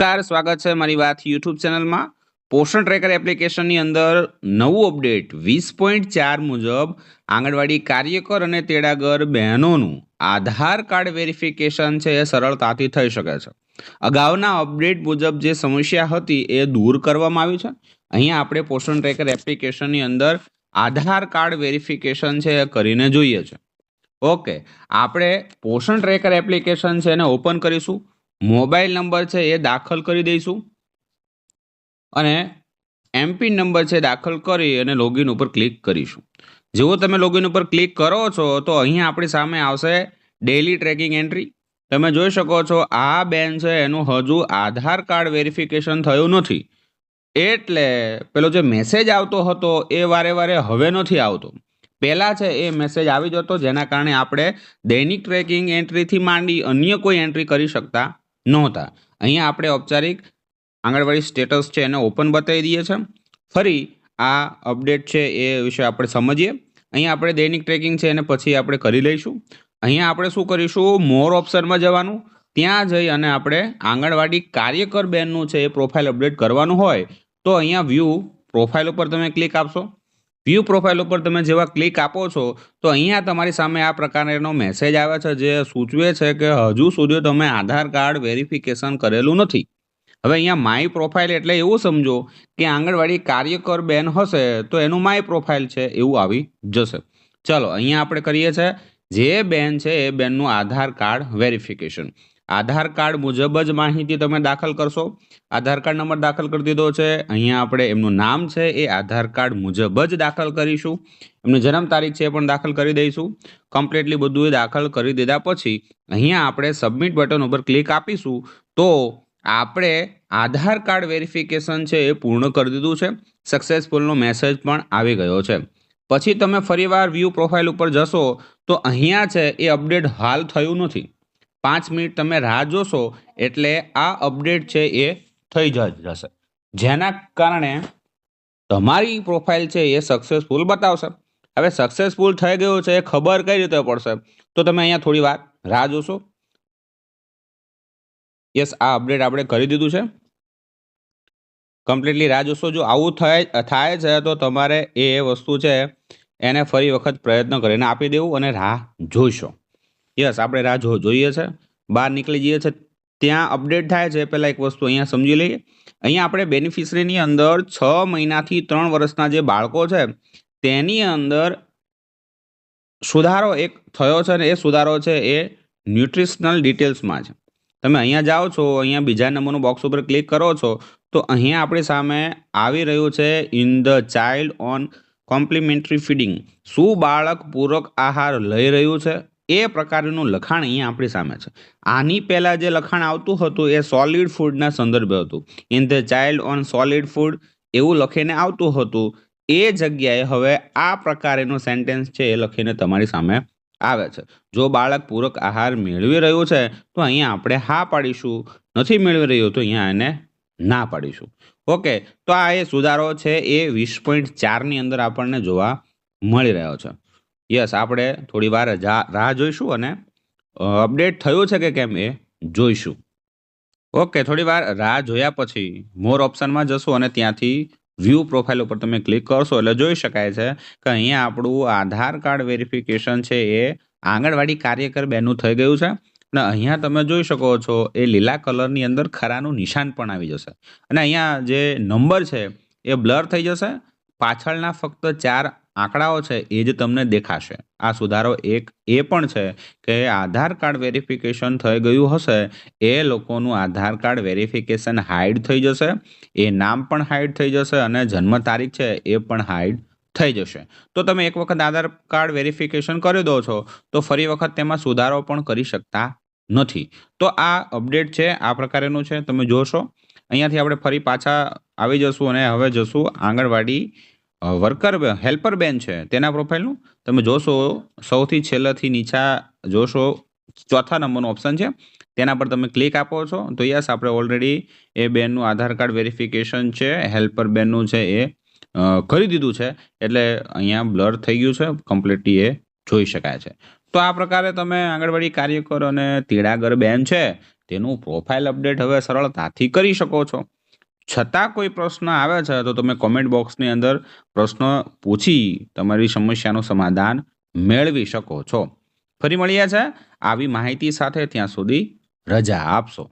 નમસ્કાર, સ્વાગત છે મારી વાત યુટ્યુબ ચેનલમાં. પોષણ ટ્રેકર એપ્લિકેશનની અંદર નવું અપડેટ વીસ પોઈન્ટ ચાર મુજબ આંગણવાડી કાર્યકર અને તેડાગર બહેનોનું આધાર કાર્ડ વેરિફિકેશન છે એ સરળતાથી થઈ શકે છે. અગાઉના અપડેટ મુજબ જે સમસ્યા હતી એ દૂર કરવામાં આવી છે. અહીંયા આપણે પોષણ ટ્રેકર એપ્લિકેશનની અંદર આધાર કાર્ડ વેરિફિકેશન છે એ કરીને જોઈએ છે. ઓકે આપણે પોષણ ટ્રેકર એપ્લિકેશન છે એને ઓપન કરીશું. મોબાઈલ નંબર છે એ દાખલ કરી દઈશું. અને એમપિન નંબર છે દાખલ કરી અને લોગિન ઉપર ક્લિક કરીશું. જેવો તમે લોગિન ઉપર ક્લિક કરો છો, તો અહીં આપણી સામે આવશે ડેલી ટ્રેકિંગ એન્ટ્રી. તમે જોઈ શકો છો, આ બેન છે, એનું હજુ આધાર કાર્ડ વેરિફિકેશન થયું નથી. એટલે પેલો જે મેસેજ આવતો હતો, એ વારે વારે હવે નથી આવતો. પહેલાં છે, એ મેસેજ આવી જતો, જેના કારણે આપણે દૈનિક ટ્રેકિંગ એન્ટ્રીથી માંડી અન્ય કોઈ એન્ટ્રી કરી શકતા નહોતા. અહીંયા આપણે ઔપચારિક આંગણવાડી સ્ટેટસ છે એને ઓપન બતાવી દઈએ છીએ. ફરી આ અપડેટ છે એ વિશે આપણે સમજીએ. અહીંયા આપણે દૈનિક ટ્રેકિંગ છે એને પછી આપણે કરી લઈશું. અહીંયા આપણે શું કરીશું? મોર ઓપ્શનમાં જવાનું. ત્યાં જઈ અને આપણે આંગણવાડી કાર્યકર બેનનું છે એ પ્રોફાઇલ અપડેટ કરવાનું હોય તો અહીંયા વ્યૂ પ્રોફાઇલ ઉપર તમે ક્લિક આપશો. વ્યૂ પ્રોફાઇલ ઉપર તમે જેવા ક્લિક આપો છો, તો અહીંયા તમારી સામે આ પ્રકારનો મેસેજ આવે છે જે સૂચવે છે કે હજુ સુધી તમે આધાર કાર્ડ વેરિફિકેશન કરેલું નથી. હવે અહીંયા માય પ્રોફાઇલ એટલે એવું સમજો કે આંગણવાડી કાર્યકર બેન હશે તો એનું માય પ્રોફાઇલ છે એવું આવી જશે. ચલો, અહીંયા આપણે કરીએ છીએ જે બેન છે એ બેનનું Aadhaar card verification Aadhaar card મુજબ જ માહિતી તમે દાખલ કરશો. આધાર કાર્ડ નંબર દાખલ કરી દીધો છે. અહીંયા આપણે એમનું નામ છે, એ આધાર કાર્ડ મુજબ જ દાખલ કરીશું. એમની જન્મ તારીખ છે એ પણ દાખલ કરી દઈશું. કમ્પ્લીટલી બધું દાખલ કરી દીધા પછી અહીંયા આપણે સબમિટ બટન ઉપર ક્લિક આપીશું તો આપણે આધાર કાર્ડ વેરિફિકેશન છે એ પૂર્ણ કરી દીધું છે. સક્સેસફુલનો મેસેજ પણ આવી ગયો છે. પછી તમે ફરીવાર વ્યૂ પ્રોફાઇલ ઉપર જશો તો અહીંયા છે એ અપડેટ હાલ થયું નથી. પાંચ મિનિટ તમે રાહ જોશો, એટલે આ અપડેટ છે એ થઈ જશે. જેના કારણે તમારી પ્રોફાઇલ છે એ સક્સેસફુલ બતાવશે. હવે સક્સેસફુલ થઈ ગયું છે એ ખબર કઈ રીતે પડશે? તો તમે અહીંયા થોડી વાર રાહ જોશો. યસ આ અપડેટ આપણે કરી દીધું છે. કમ્પ્લીટલી રાહ જોશો. જો આવું થાય થાય છે, તો તમારે એ વસ્તુ છે એને ફરી વખત પ્રયત્ન કરીને આપી દેવું અને રાહ જોઈશો. યસ, આપણે રાહ જોઈએ છે. બહાર નીકળી જઈએ છે. ત્યાં અપડેટ થાય છે. પહેલાં એક વસ્તુ અહીંયા સમજી લઈએ. અહીંયા આપણે બેનિફિશરીની અંદર છ મહિનાથી ત્રણ વર્ષના જે બાળકો છે, તેની અંદર સુધારો એક થયો છે અને એ સુધારો છે એ ન્યુટ્રિશનલ ડિટેલ્સમાં છે. તમે અહીંયા જાઓ છો, અહીંયા બીજા નંબરનું બોક્સ ઉપર ક્લિક કરો છો, તો અહીંયા આપણી સામે આવી રહ્યું છે in the child on complementary feeding શું બાળક પૂરક આહાર લઈ રહ્યું છે? એ પ્રકારનું લખાણ અહીંયા આપણી સામે છે. આની પહેલાં જે લખાણ આવતું હતું એ સોલિડ ફૂડના સંદર્ભે હતું. In the child on solid food એવું લખીને આવતું હતું. એ જગ્યાએ હવે આ પ્રકારેનું સેન્ટેન્સ છે એ લખીને તમારી સામે આવે છે. જો બાળક પૂરક આહાર મેળવી રહ્યું છે, તો અહીંયા આપણે હા પાડીશું. નથી મેળવી રહ્યું, તો અહીંયા એને ના પાડીશું. ઓકે તો આ એ સુધારો છે એ વીસ પોઈન્ટ ચારની અંદર આપણને જોવા મળી રહ્યો છે. યસ, આપણે થોડી વાર રાહ જોઈશું અને અપડેટ થયું છે કે કેમ એ જોઈશું. ઓકે થોડી વાર રાહ જોયા પછી મોર ઓપ્શનમાં જશો અને ત્યાંથી વ્યૂ પ્રોફાઇલ ઉપર તમે ક્લિક કરશો એટલે જોઈ શકાય છે કે અહીંયા આપણું આધાર કાર્ડ વેરિફિકેશન છે એ આંગણવાડી કાર્યકર બેનું થઈ ગયું છે અને અહીંયા તમે જોઈ શકો છો એ લીલા કલરની અંદર ખરાનું નિશાન પણ આવી જશે. અને અહીંયા જે નંબર છે એ બ્લર થઈ જશે. પાછળના ફક્ત ચાર આંકડાઓ છે એ જ તમને દેખાશે. આ સુધારો એક એ પણ છે કે આધાર કાર્ડ વેરિફિકેશન થઈ ગયું હશે, એ લોકોનું આધાર કાર્ડ વેરિફિકેશન હાઈડ થઈ જશે, એ નામ પણ હાઈડ થઈ જશે અને જન્મ તારીખ છે એ પણ હાઈડ થઈ જશે. તો તમે એક વખત આધાર કાર્ડ વેરિફિકેશન કરી દો છો, તો ફરી વખત તેમાં સુધારો પણ કરી શકતા નથી. તો આ અપડેટ છે, આ પ્રકારેનું છે, તમે જોશો. અહીંયાથી આપણે ફરી પાછા આવી જશું અને હવે જશું આંગણવાડી વર્કર હેલ્પર બેન છે તેના પ્રોફાઇલનું તમે જોશો, સૌથી છેલ્લાથી નીચા જોશો, ચોથા નંબરનું ઓપ્શન છે. તેના પર તમે ક્લિક આપો છો. તો યસ, આપણે ઓલરેડી એ બેનનું આધાર કાર્ડ વેરિફિકેશન છે. હેલ્પર બેનનું છે એ કરી દીધું છે. એટલે અહીંયા બ્લર થઈ ગયું છે. કમ્પ્લીટલી એ જોઈ શકાય છે. તો આ પ્રકારે તમે આંગણવાડી કાર્યકર અને તીડાગર બેન છે, તેનું પ્રોફાઇલ અપડેટ હવે સરળતાથી કરી શકો છો. છતાં કોઈ પ્રશ્ન આવે છે તો તમે કોમેન્ટ બોક્સની અંદર પ્રશ્ન પૂછી તમારી સમસ્યાનું સમાધાન મેળવી શકો છો. ફરી મળ્યા છે. આવી માહિતી સાથે ત્યાં સુધી રજા આપશો.